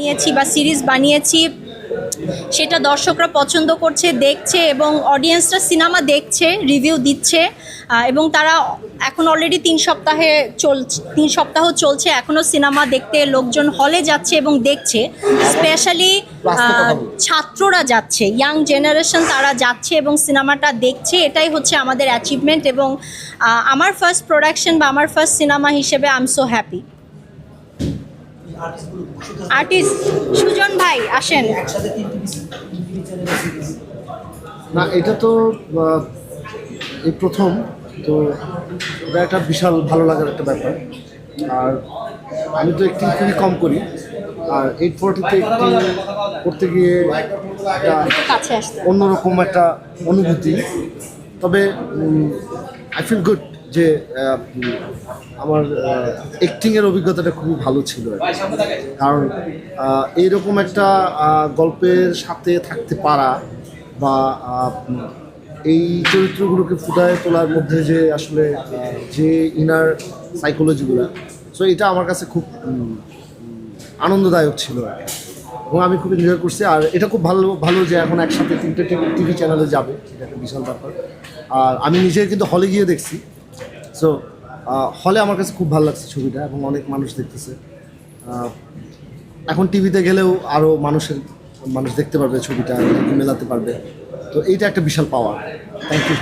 বানিয়েছি বা সিরিজ বানিয়েছি, সেটা দর্শকরা পছন্দ করছে, দেখছে এবং অডিয়েন্সরা সিনেমা দেখছে রিভিউ দিচ্ছে এবং তারা এখন অলরেডি তিন সপ্তাহে চল, তিন সপ্তাহ চলছে এখনও সিনেমা দেখতে লোকজন হলে যাচ্ছে এবং দেখছে। স্পেশালি ছাত্ররা যাচ্ছে ইয়াং জেনারেশন তারা যাচ্ছে এবং সিনেমাটা দেখছে, এটাই হচ্ছে আমাদের অ্যাচিভমেন্ট এবং আমার ফার্স্ট প্রোডাকশন বা আমার ফার্স্ট সিনেমা হিসেবে I am so happy artist Sujan ভাই আসেন। না এটা তো এই প্রথম তো এটা একটা বিশাল ভালো লাগার একটা ব্যাপার। আর আমি তো একটু খুবই কম করি আর এইট ফোরটিতে একটি করতে গিয়ে অন্যরকম একটা অনুভূতি। তবে আই ফিল গুড যে আমার অ্যাক্টিংয়ের অভিজ্ঞতাটা খুবই ভালো ছিল। কারণ এইরকম একটা গল্পের সাথে থাকতে পারা বা এই চরিত্রগুলোকে ফুটায় তোলার মধ্যে যে আসলে যে ইনার সাইকোলজিগুলো সো এটা আমার কাছে খুব আনন্দদায়ক ছিল এবং আমি খুব এনজয় করছি। আর এটা খুব ভালো ভালো যে এখন একসাথে তিনটে টিভি চ্যানেলে যাবে, এটা একটা বিশাল ব্যাপার। আর আমি নিজে কিন্তু হলে গিয়ে দেখছি। সো হলে আমার কাছে খুব ভালো লাগছে ছবিটা এবং অনেক মানুষ দেখতেছে। এখন টিভিতে গেলেও আরও মানুষের, মানুষ দেখতে পারবে ছবিটা, মেলাতে পারবে। তো এইটা একটা বিশাল পাওয়ার থ্যাংক ইউ